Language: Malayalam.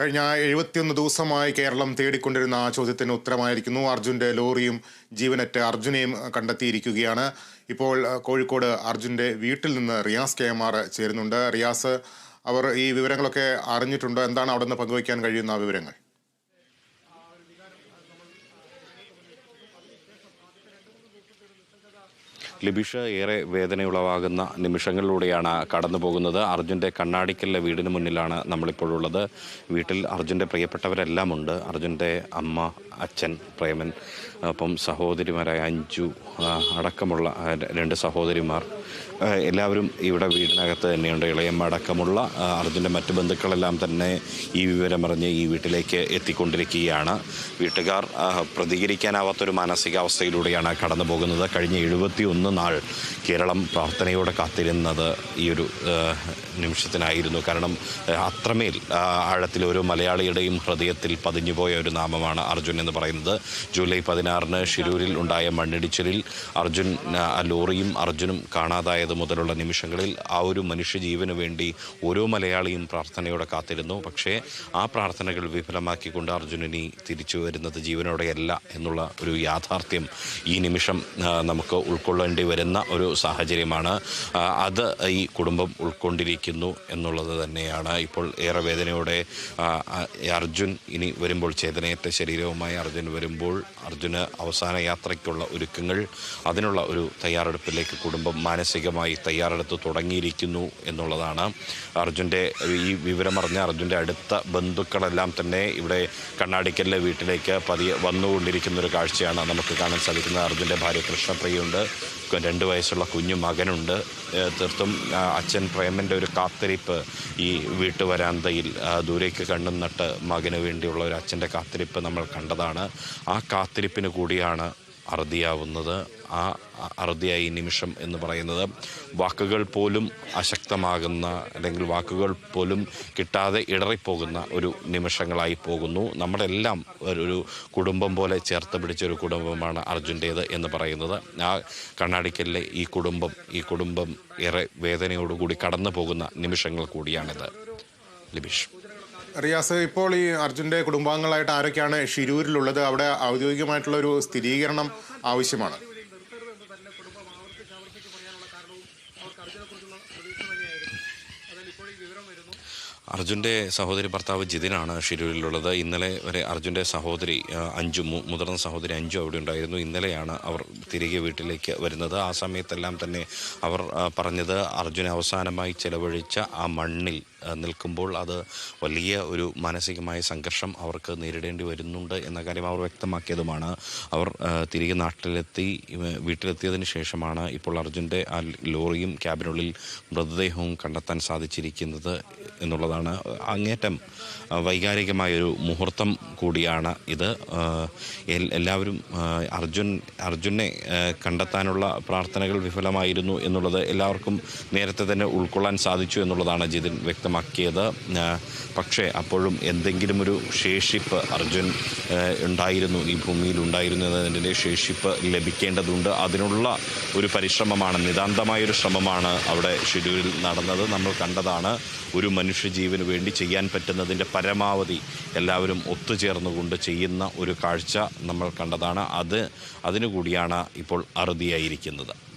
കഴിഞ്ഞ എഴുപത്തിയൊന്ന് ദിവസമായി കേരളം തേടിക്കൊണ്ടിരുന്ന ആ ചോദ്യത്തിന് ഉത്തരമായിരിക്കുന്നു. അർജുന്റെ ലോറിയും ജീവനറ്റ അർജുനെയും കണ്ടെത്തിയിരിക്കുകയാണ്. ഇപ്പോൾ കോഴിക്കോട് അർജുന്റെ വീട്ടിൽ നിന്ന് റിയാസ് കെ എം ആർ ചേരുന്നുണ്ട്. റിയാസ് അവർ ഈ വിവരങ്ങളൊക്കെ അറിഞ്ഞിട്ടുണ്ടോ. എന്താണ് അവിടെ നിന്ന് പങ്കുവയ്ക്കാൻ കഴിയുന്ന വിവരങ്ങൾ? ലിബിഷ ഏറെ വേദനയുളവാകുന്ന നിമിഷങ്ങളിലൂടെയാണ് കടന്നു പോകുന്നത് അർജുന്റെ കണ്ണാടിക്കലിലെ വീടിന് മുന്നിലാണ് നമ്മളിപ്പോഴുള്ളത്. വീട്ടിൽ അർജുന്റെ പ്രിയപ്പെട്ടവരെല്ലാം ഉണ്ട് അർജുന്റെ അമ്മ അച്ഛൻ പ്രേമൻ അപ്പം സഹോദരിമാരായ അഞ്ചു അടക്കമുള്ള രണ്ട് സഹോദരിമാർ എല്ലാവരും ഇവിടെ വീടിനകത്ത് തന്നെയുണ്ട്. ഇളയമ്മ അടക്കമുള്ള അർജുന്റെ മറ്റ് ബന്ധുക്കളെല്ലാം തന്നെ ഈ വിവരമറിഞ്ഞ് ഈ വീട്ടിലേക്ക് എത്തിക്കൊണ്ടിരിക്കുകയാണ്. വീട്ടുകാർ പ്രതികരിക്കാനാവാത്തൊരു മാനസികാവസ്ഥയിലൂടെയാണ് കടന്നു പോകുന്നത്. കഴിഞ്ഞ എഴുപത്തി ഒന്ന് നാൾ കേരളം പ്രാർത്ഥനയോടെ കാത്തിരുന്നത് ഈ ഒരു നിമിഷത്തിനായിരുന്നു. കാരണം അത്രമേൽ ആഴത്തിൽ ഓരോ മലയാളിയുടെയും ഹൃദയത്തിൽ പതിഞ്ഞുപോയ ഒരു നാമമാണ് അർജുൻ എന്ന് പറയുന്നത്. ജൂലൈ പതിനാറിന് ഷിരൂരിൽ ഉണ്ടായ മണ്ണിടിച്ചിലിൽ അർജുൻ ലോറിയും അർജുനും കാണാതായത് മുതലുള്ള നിമിഷങ്ങളിൽ ആ ഒരു മനുഷ്യജീവന് വേണ്ടി ഓരോ മലയാളിയും പ്രാർത്ഥനയോടെ കാത്തിരുന്നു. പക്ഷേ ആ പ്രാർത്ഥനകൾ വിഫലമാക്കിക്കൊണ്ട് അർജുനനി തിരിച്ചു വരുന്നത് ജീവനോടെയല്ല എന്നുള്ള ഒരു യാഥാർത്ഥ്യം ഈ നിമിഷം നമുക്ക് ഉൾക്കൊള്ളേണ്ടി വരുന്ന ഒരു സാഹചര്യമാണ്. അത് ഈ കുടുംബം ഉൾക്കൊണ്ടിരിക്കുന്നു എന്നുള്ളത് തന്നെയാണ്. ഇപ്പോൾ ഏറെ വേദനയോടെ അർജുൻ ഇനി വരുമ്പോൾ ചേതനയറ്റ ശരീരവുമായി അർജുൻ വരുമ്പോൾ അർജുന് അവസാന യാത്രയ്ക്കുള്ള ഒരുക്കങ്ങൾ അതിനുള്ള ഒരു തയ്യാറെടുപ്പിലേക്ക് കുടുംബം മാനസികമായി തയ്യാറെടുത്ത് തുടങ്ങിയിരിക്കുന്നു എന്നുള്ളതാണ് അർജുന്റെ ഈ വിവരമറിഞ്ഞ അർജുന്റെ അടുത്ത ബന്ധുക്കളെല്ലാം തന്നെ ഇവിടെ കണ്ണാടിക്കലിലെ വീട്ടിലേക്ക് പതിയെ വന്നുകൊണ്ടിരിക്കുന്ന ഒരു കാഴ്ചയാണ് നമുക്ക് കാണാൻ സാധിക്കുന്നത്. അർജുന്റെ ഭാര്യ കൃഷ്ണപ്രിയുണ്ട് രണ്ട് വയസ്സുള്ള കുഞ്ഞു മകനുണ്ട്. തീർത്തും അച്ഛൻ പ്രേമന്റെ ഒരു കാത്തിരിപ്പ് ഈ വീട്ടുവരാന്തയിൽ ദൂരേക്ക് കണ്ണും നട്ട് മകന് വേണ്ടിയുള്ള ഒരു അച്ഛന്റെ കാത്തിരിപ്പ് നമ്മൾ കണ്ടതാണ്. ആ കാത്തിരിപ്പിന് കൂടിയാണ് അറുതിയാവുന്നത് ആ അറുതിയായി നിമിഷം എന്ന് പറയുന്നത് വാക്കുകൾ പോലും അശക്തമാകുന്ന അല്ലെങ്കിൽ വാക്കുകൾ പോലും കിട്ടാതെ ഇടറിപ്പോകുന്ന ഒരു നിമിഷങ്ങളായി പോകുന്നു. നമ്മുടെ എല്ലാം ഒരു കുടുംബം പോലെ ചേർത്ത് പിടിച്ചൊരു കുടുംബമാണ് അർജുന്റേത് എന്ന് പറയുന്നത്. ആ കണ്ണാടിക്കലിലെ ഈ കുടുംബം ഈ കുടുംബം ഏറെ വേദനയോടുകൂടി കടന്നു പോകുന്ന നിമിഷങ്ങൾ കൂടിയാണിത്. ലിബീഷ്. റിയാസ് ഇപ്പോൾ ഈ അർജുന്റെ കുടുംബാംഗങ്ങളായിട്ട് ആരൊക്കെയാണ് ഷിരൂരിലുള്ളത്? അവിടെ ഔദ്യോഗികമായിട്ടുള്ള ഒരു സ്ഥിരീകരണം ആവശ്യമാണ്. അർജുന്റെ സഹോദരി ഭർത്താവ് ജിതിനാണ് ഷിരൂരിലുള്ളത്. ഇന്നലെ വരെ അർജുന്റെ സഹോദരി അഞ്ചു മുതിർന്ന സഹോദരി അഞ്ചു അവിടെ ഉണ്ടായിരുന്നു. ഇന്നലെയാണ് അവർ തിരികെ വീട്ടിലേക്ക് വരുന്നത്. ആ സമയത്തെല്ലാം തന്നെ അവർ പറഞ്ഞത് അർജുന അവസാനമായി ചെലവഴിച്ച ആ മണ്ണിൽ നിൽക്കുമ്പോൾ അത് വലിയ ഒരു മാനസികമായ സംഘർഷം അവർക്ക് നേരിടേണ്ടി വരുന്നുണ്ട് എന്ന കാര്യം അവർ വ്യക്തമാക്കിയതുമാണ്. അവർ തിരികെ നാട്ടിലെത്തി വീട്ടിലെത്തിയതിന് ശേഷമാണ് ഇപ്പോൾ അർജുന്റെ ആ ലോറിയും ക്യാബിനുള്ളിൽ മൃതദേഹവും കണ്ടെത്താൻ സാധിച്ചിരിക്കുന്നത് എന്നുള്ളതാണ് അങ്ങേറ്റം വൈകാരികമായ വൈകാരികമായൊരു മുഹൂർത്തം കൂടിയാണ് ഇത്. എല്ലാവരും അർജുൻ അർജുനെ കണ്ടെത്താനുള്ള പ്രാർത്ഥനകൾ വിഫലമായിരുന്നു എന്നുള്ളത് എല്ലാവർക്കും നേരത്തെ തന്നെ ഉൾക്കൊള്ളാൻ സാധിച്ചു എന്നുള്ളതാണ് ജിതിൻ വ്യക്തമാക്കിയത്. പക്ഷേ അപ്പോഴും എന്തെങ്കിലും ഒരു ശേഷിപ്പ് അർജുൻ ഉണ്ടായിരുന്നു ഈ ഭൂമിയിൽ ഉണ്ടായിരുന്നു എന്നതിന്റെ ശേഷിപ്പ് ലഭിക്കേണ്ടതുണ്ട്. അതിനുള്ള ഒരു പരിശ്രമമാണ് നിതാന്തമായൊരു ശ്രമമാണ് അവിടെ ഷെഡ്യൂളിൽ നടന്നത്. നമ്മൾ കണ്ടതാണ് ഒരു മനുഷ്യജീവന് വേണ്ടി ചെയ്യാൻ പറ്റുന്നതിന്റെ പരമാവധി എല്ലാവരും ഒത്തുചേർന്നുകൊണ്ട് ചെയ്യുന്ന ഒരു കാഴ്ച നമ്മൾ കണ്ടതാണ്. അത് അതിനുകൂടിയാണ് ഇപ്പോൾ അറുതിയായിരിക്കുന്നത്.